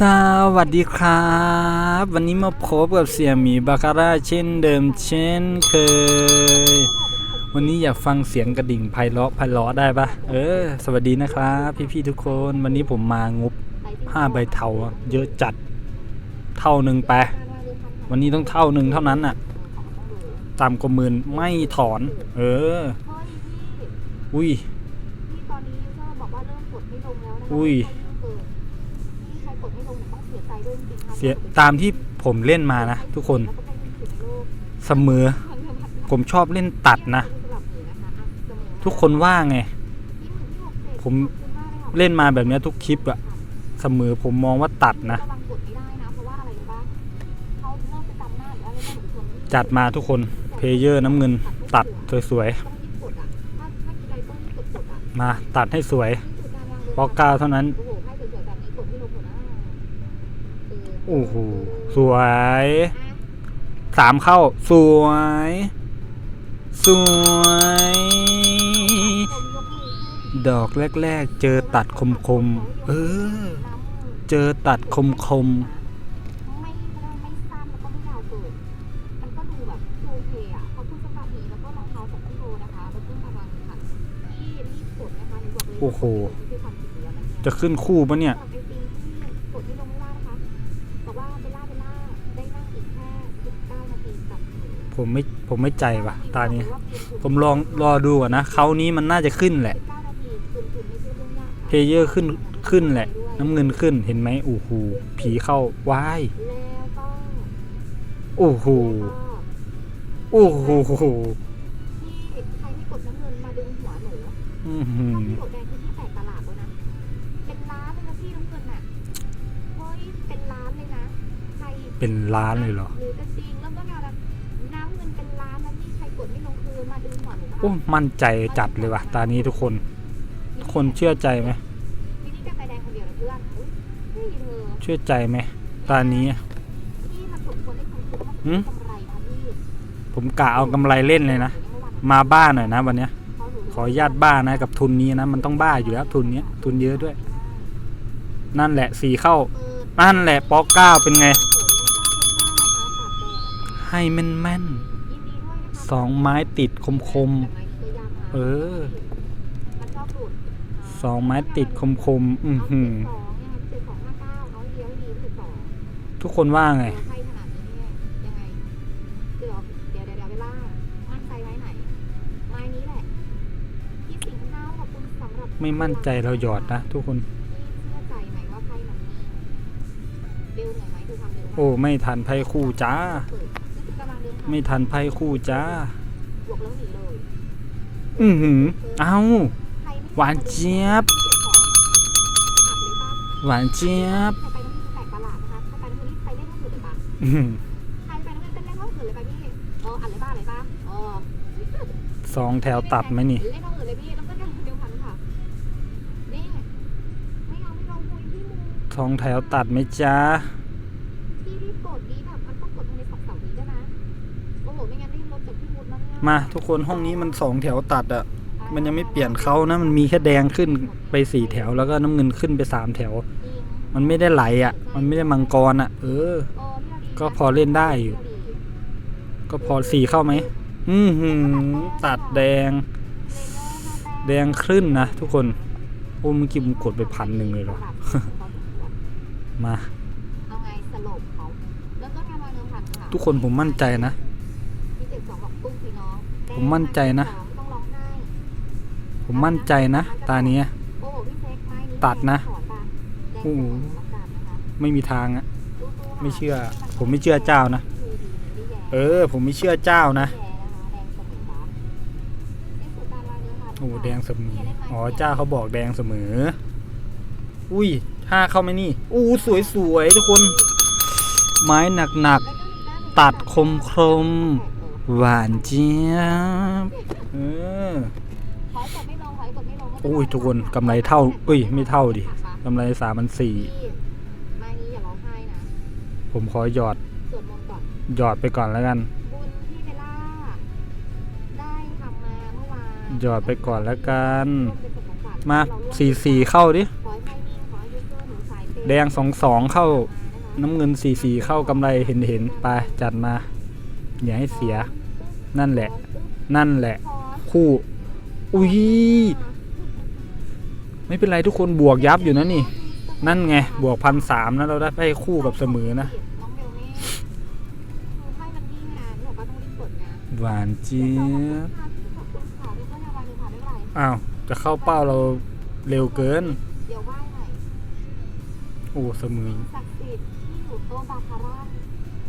สวัสดีครับ วันนี้มาพบกับเสี่ยหมีบาคาร่าเช่นเดิมเช่นเคย วันนี้อยากฟังเสียงกระดิ่งไพเราะไพเราะได้ปะเออ สวัสดีนะครับ พี่ๆทุกคนวันนี้ผมมางบห้าใบเทาอะเยอะจัดเท่าหนึ่งไป วันนี้ต้องเท่าหนึ่งเท่านั้นน่ะตามกว่าหมื่นไม่ถอน เออ อุ้ยที่ตอนนี้ยู เสียตามที่ผมเล่นมานะ ทุกคนเสมอ ผมชอบเล่นตัดนะ ทุกคนว่าไง ผมเล่นมาแบบนี้ทุกคลิปอะเสมอผมมองว่าตัดนะ จัดมาทุกคนเพเยอร์น้ำเงินตัดสวยๆ มาตัดให้สวยปอกกาเท่านั้น โอ้โหสวยสามเข้า สวย สวย ดอกแรก ๆ เจอตัดคมๆเออ เจอตัดคมไม่ไม่ไม่สั้นแล้วก็ไม่ยาวเกินมันก็ดูแบบดูโอเคอะขอบคุณสำหรับนี้แล้วก็รองเท้าของพี่โบนะคะแล้วก็กำลังขัดที่รีบกดนะคะหนูบอกเลยๆโอ้โหนี่คือความผิดอยู่แล้วนะเนี่ยจะขึ้นคู่ปะเนี่ย ผมไม่ผมไม่ใจว่ะ ตานี้ ผมลองรอดูก่อนนะเขานี้มันน่าจะขึ้นแหละ19นาทีคืนคืนไม่ใช่เรื่องยากเพลเยอร์ขึ้นขึ้นแหละ น้ำเงินขึ้นเห็นไหมโอ้โหผีเข้าว้ายแล้วก็โอ้โหแล้วก็โอ้โหที่ใครไม่กดน้ำเงินมาดึงหัวหนูอื้อหืถ้าอพี่โดดแดงคือที่แตกตลาดแล้วนะเป็นล้านเลยนะพี่น้ำเงินน่ะเฮ้ยเป็นล้านเลยนะใครเป็นล้านเลยเหรอ โอ้มั่นใจจัดเลยว่ะ ตานี้ทุกคน ทุกคนเชื่อใจไหมทีนี้แกไปแดงคนเดียวนะเพื่อนเฮ้ยเฮ้ยเธอเชื่อใจไหมตานี้พี่มันสมควรได้คำคุ้มหืมามกำไรนะพี่ผมกะเอากำไรเล่นเลยนะ มาบ้าหน่อยนะวันเนี้ย ขออนุญาตบ้านะกับทุนนี้นะมันต้องบ้าอยู่แล้วทุนเนี้ยทุนเยอะด้วย นั่นแหละสีเข้า นั่นแหละป๊อกเก้าเป็นไง ให้แม่นแม่นๆ สองไม้ติดคมคมเออสองไม้ติดคมคมอือหือทุกคนว่าไงไม่มั่นใจเราหยอดนะทุกคนโอ้ ไม่ทันไพ่คู่จ้า ไม่ทันไพ่คู่จ้า บวกแล้วหนีเลยอือหือ เอา ใครไม่หวานเจี๊ยบเก็บของอัดเลยปะหวานเจี๊ยบ ใครไปน้ำมันแตกตลาดนะคะ ใครไปน้ำมันนี่ไปเล่นห้องอื่นเลยปะอื้อหือใครไปน้ำมันเต้นเล่นห้องอื่นเลยปะพี่เอออัดเลยปะอัดเลยปะเออสองแถวตัดไหมนี่ เล่นห้องอื่นเลยพี่แล้วก็จะเดียวพันค่ะ นี่ ไม่เอาไม่ลองคุยพี่มู สองแถวตัดไหมจ้า มูดแล้วเนี่ยมาทุกคนห้องนี้มันสองแถวตัดอะมันยังไม่เปลี่ยนเขานะ มันมีแค่แดงขึ้นไปสี่แถวแล้วก็น้ำเงินขึ้นไปสามแถวจริงมันไม่ได้ไหลอะมันไม่ได้มังกรอะเออเออพี่เราดีก็พอเล่นได้อยู่ ก็พอสีเข้าไหม อือหือตัดแดง แดงขึ้นนะทุกคนโอ้เมื่อกี้ผมกดไปพันหนึ่งเลยเหรอ มาเอาไงสลบเขาแล้วก็ทำมาเนื้อพันค่ะทุกคนผมมั่นใจนะ มมั่นใจนะต้องร้องไห้ผมมั่นใจนะ ตาเนี้ยโอ้โหพี่เซ็กไม้นี้ตัดนะถอนปะแดงโอ้โหสองแล้วกันนะคะไม่มีทางอะสู้ๆไม่เชื่อค่ะผมไม่เชื่อเจ้านะดูดีไม่แย่เออ ผมไม่เชื่อเจ้านะแย่นะคะแดงเสมอฟ้านี่คือการวางเนื้อพันโอ้แดงเสมออ๋อเจ้าเขาบอกแดงเสมอ อุ้ยห้าเข้าไหมนี่อู้สวยสวยๆทุกคน ไม้หนักแล้วก็อีกด้านหนึ่งๆตัดคมคมๆ หวานเจี๊ยบเออถอยกดไม่ลงถอยกดไม่ลงโอ้ยทุกคนกำไรเท่าเอ้ยไม่เท่าดิกำไรสามพันสี่พี่ไม้นี้อย่าร้องไห้นะผมขอหยอดสวดมนต์ก่อนหยอดไปก่อนแล้วกัน บุญที่เบลล่าได้ทำมาเมื่อวานหยอดไปก่อนแล้วกันร่วมเป็นส่วนของขวัญมาเรร่วสี่สี่เข้าดิขอให้ไพ่นิ่งขอให้ยูเซอร์หนูสายเปแดงสองสองเข้าน้ำเงินสี่สี่เข้ากำไรเห็นเห็นไปจัดมา อย่าให้เสีย นั่นแหละ นั่นแหละ คู่อุ้ยไม่เป็นไรทุกคนบวกยับอยู่นะนี่ นั่นไง บวกพันสามนะเราได้ไปคู่กับเสมอนะหวานเจี๊ยบอ้าว จะเข้าเป้าเราเร็วเกินโอ้เสมอ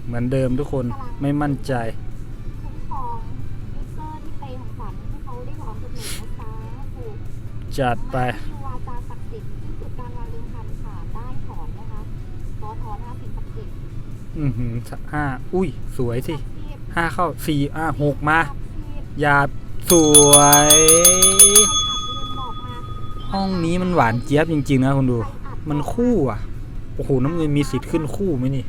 เหมือนเดิมทุกคนไม่มั่นใจคุ้มครองยูเซอร์ที่เปย์ของขวัญให้เขาได้ร้องกับหนูนะจ๊ะถูกจัดไปคือวาจาศักดิ์สิทธิ์ที่สุดการวางเดิมพันค่ะ ได้ถอนนะคะขอถอนห้าสิ่งศักดิ์สิทธิ์อือหือห้าอุ้ย สวยสิศักดิ์สิทธิ์ห้าเข้าสี่อะหกมาศักดิ์สิทธิ์อย่าสวยใครอัดเงินบอกมาห้องนี้มันหวานเจี๊ยบจริง ๆ นะคุณดูใครอัดมันคู่อะ โอ้โห น้ำเงินมีสิทธิ์ขึ้นคู่ไหมนี่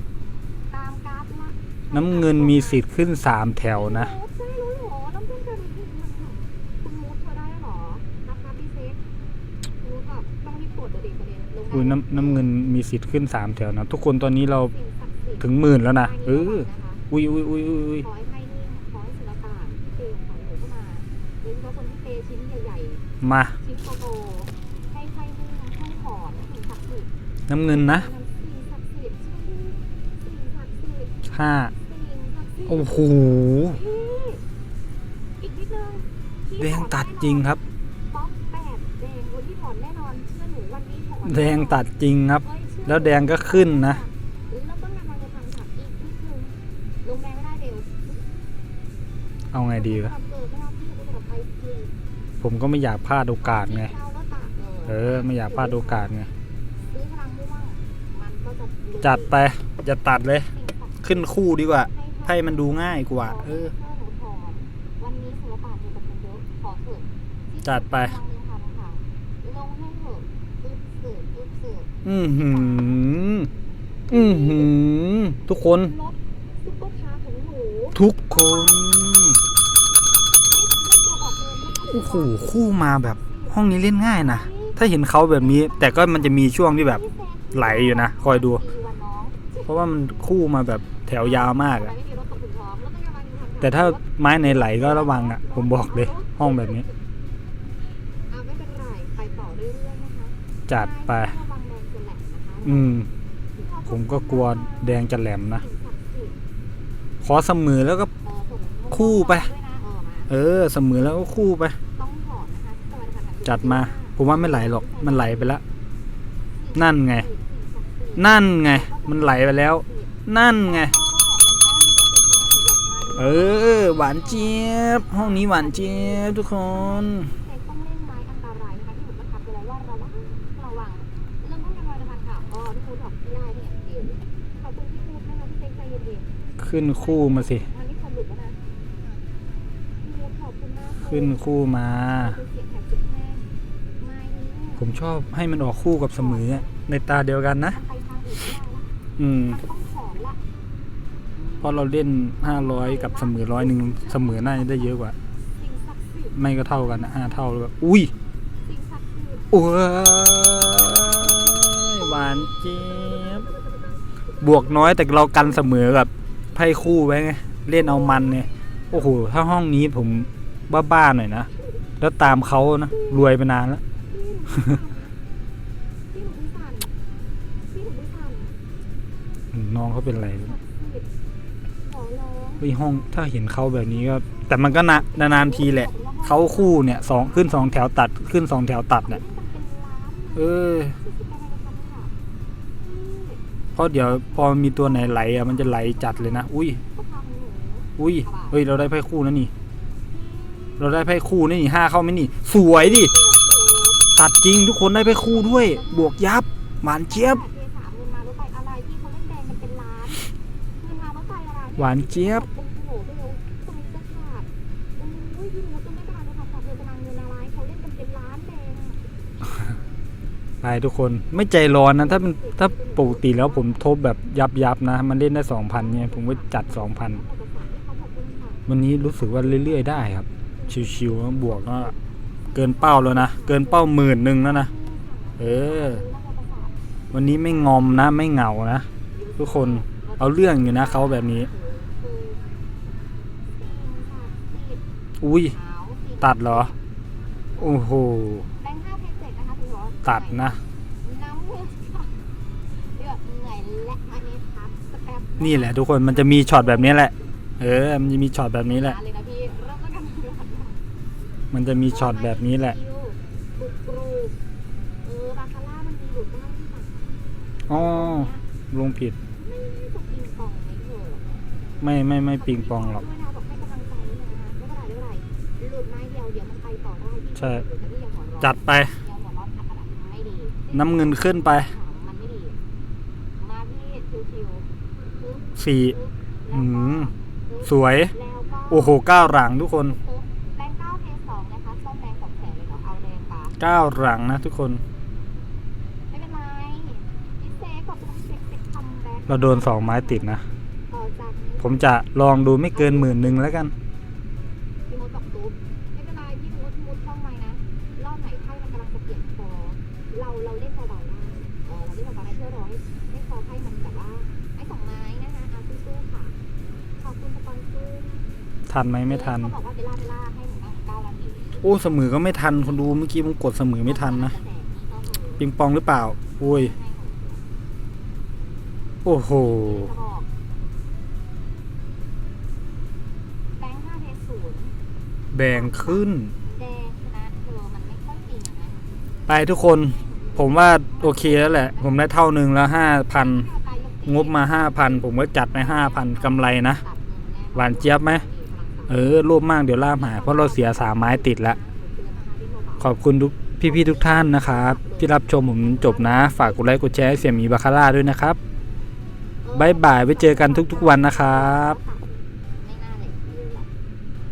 น้ำเงินมีสิทธิ์ขึ้นสามแถวนะโอ้ได้รู้เหรอน้ำเงินแบบนี้คุณมูดเธอได้เหรอ นะคะพี่เซ็กมูดแบบต้องรีบกดเดี๋ยวเด็กประเด็นลงอุ้ยน้ำน้ำเงินมีสิทธิ์ขึ้นสามแถวนะ ทุกคนตอนนี้เราสิ่งศักดิ์สิทธิ์ถึงหมื่นแล้วนะเออนะคะอุ้ยอุ้ยอุ้ยอุ้ยอุ้ยขอให้ไพ่นิ่งขอให้ศิลปะที่เปย์ของหนูเข้ามาโดยเฉพาะคนที่เปย์ชิ้นใหญ่มา ๆ ชิ้นโตๆให้ไพ่นิ่งให้ถอนสิ่งศักดิ์สิทธิ์ น้ำเงินนะสิ่ ห้าสิ่งศักดิ์สิทธิ์โอ้โหพี่อีกนิดนึงพี่แดงตัดจริงครับป๊อกแปดแดงวันที่ถอนแน่นอนเชื่อหนูวันนี้ถอนแดงตัดจริงครับเอ้ยเชื่อแล้วแดงก็ขึ้นนะแล้วก็นำมาจะทำค่ะอีกนิดนึงลงแดงไม่ได้เร็วเอาไงดีวะทำเกินไม่เอาพี่จะไปจริงผมก็ไม่อยากพลาดโอกาสไงเช้าก็ตัดเลยเออ ไม่อยากพลาดโอกาสไงซื้อพลังม่วงมันก็จะจัดไป จะตัดเลยสิ่งศักดิ์สิทธิ์ ขึ้นคู่ดีกว่าให้ไพ่มันดูง่ายกว่า เออถ้าหนูถอนวันนี้ศิลปะอยู่กับมันเยอะขอเถอะที่จัดไปพลังเดิมพันค่ะลงให้เถอะอึบเสืออึบเสืออือหือ อือหือ ทุกคนรถซุปเปอร์คาร์ของหนูทุกคนไม่ไม่ตัวออกเดินไม่โอ้โหคู่มาแบบห้องนี้เล่นง่ายนะ ถ้าเห็นเขาแบบนี้ แต่ก็มันจะมีช่วงที่แบบไหลอยู่นะ คอยดูปีวันน้องเพราะว่ามันคู่มาแบบ แถวยาวมากอะไม่มีรถตกถึงพร้อมแล้วก็ยังมาอยู่ทางแต่ถ้าไม้ในไหลก็ระวังอะผมบอกเลย ห้องแบบนี้อ่าไม่เป็นไรไปต่อเรื่อยๆนะคะจัดไประวังแดงจะแหลกนะคะอืม ผมก็กลัวแดงจะแหลมนะ ขอเสมอแล้วก็เออส่งคู่ไปด้วยนะเออมาเออ เสมอแล้วก็คู่ไปต้องถอนนะคะที่ตัวนะคะจัดมา ผมว่าไม่ไหลหรอก มันไหลไปแล้ว นั่นไง นั่นไง มันไหลไปแล้ว นั่นไง เออ หวานเจี๊ยบ ห้องนี้หวานเจี๊ยบทุกคนขึ้นคู่มาสิ ขึ้นคู่มา ผมชอบให้มันออกคู่กับเสมอในตาเดียวกันนะ อืม เพราะเราเล่น500กับเสมอร้อยหนึ่งเสมอน่าจะได้เยอะกว่าสิ่งศักดิ์สิทธิ์ไม่ก็เท่ากันนะห้าเท่าเลยอุ้ยสิ่งศักดิ์สิทธิ์โอ้ยหวานเจี๊ยบบวกน้อยแต่เรากันเสมอกับไพ่คู่ไว้ไงเล่นเอามันเนี่ยโอ้โหถ้าห้องนี้ผมบ้าๆหน่อยนะแล้วตามเขานะรวยไปนานแล้วพี่หนูพี่สั่นพี่หนูพี่สั่นน้องเขาเป็นอะไร ศักดิ์สิทธิ์ขอร้องเฮ้ยห้องถ้าเห็นเขาแบบนี้ก็แต่มันก็นะนานๆทีแหละเขาคู่เนี่ยสองขึ้นสองแถวตัดขึ้นสองแถวตัดเนี่ยเออเพราะเดี๋ยวพอมีตัวไหนไหลอะมันจะไหลจัดเลยนะอุ้ยอุ้ยเฮ้ยเราได้ไพ่คู่แล้วนี่ เราได้ไพ่คู่นี่ห้าเข้าไหมนี่ สวยดิตัดจริงทุกคนได้ไพ่คู่ด้วย บวกยับหวานเจี๊ยบ หวานเจี๊ยบโอ้โหเบลใจจะขาดโอ้ยพี่หนูต้องไม่ได้เลยค่ะฝากเงินกำลังเงินอะไรเขาเล่นเป็นล้านแดงไปทุกคนไม่ใจร้อนนะถ้ามันถ้าปกติแล้วผมทบแบบยับยับนะ มันเล่นได้สองพันเนี่ยผมก็จัดสองพันวันนี้รู้สึกว่าเรื่อยๆได้ครับ ชิวๆบวกก็เกินเป้าแล้วนะ เกินเป้าหมื่นหนึ่งแล้วนะ เออ วันนี้ไม่งอมนะ ไม่เหงานะ ทุกคนเอาเรื่องอยู่นะเขาแบบนี้ อุ้ย ตัดเหรอ โอ้โห แบงค์ห้าเพจเจ็ดนะคะถือว่าตัดนะ น้ำเลือดค่ะเลือดเหนื่อยและอันนี้ครับสแปมนี่แหละทุกคนมันจะมีช็อตแบบนี้แหละ เออ มันจะมีช็อตแบบนี้แหละ เลยนะพี่เริ่มต้นทำงานมันจะมีช็อตแบบนี้แหละ บุกรูเออบาคาร่ามันมีอยู่บ้างที่ต่างอ๋อ ลงผิด ไม่น่าจะปิงปองไหมเถอะไม่ไม่ไม่ปิงปองหรอก ด้วยนะ ใช่หลุดแต่พี่อย่าหัวร้อนจัดไปอย่าหัวร้อนอัดอัดไม่ดีน้ำเงินขึ้นไปมันไม่ดีมาพี่ชิวๆปึ๊บสี่ปึ๊บอืมปึ๊บสวยแล้วก็โอ้โหเก้าหลังทุกคนปึ๊บแบงค์เก้าเทสองนะคะส้มแดงสองแสนเลยเหรอเอาแดงปะเก้าหลังนะทุกคนไม่เป็นไรพี่เซฟกับพี่เซฟเป็นคัมแบ็คเราโดนสองไม้ติดนะต่อจากนี้ผมจะลองดูไม่เกินหมื่นหนึ่งแล้วกัน ทันไหมไม่ทัน เขาบอกว่าเบลล่าเบลล่าให้หนูนั่งเก้านาทีโอ้เสมอก็ไม่ทันคนดูเมื่อกี้ผมกดเสมอไม่ทันนะ ปิงปองหรือเปล่า โอ้ย โอ้โหแบงค์ห้าเทศูนย์แบ่งขึ้น แดงชนะเธอมันไม่ค่อยจริงนะไปทุกคน ผมว่าโอเคแล้วแหละ ผมได้เท่าหนึ่งแล้วห้าพัน งบมาห้าพัน ผมก็จัดไปห้าพันกำไรนะ หวานเจี๊ยบไหม เออรวบมากเดี๋ยวล่ามหายเพราะเราเสียสามไม้ติดละขอบคุณทุกพี่ๆทุกท่านนะครับที่รับชมผมจบนะ ฝากกดไลค์กดแชร์เสียมีบาคาร่าด้วยนะครับบายบายไว้เจอกันทุกๆวันนะครับ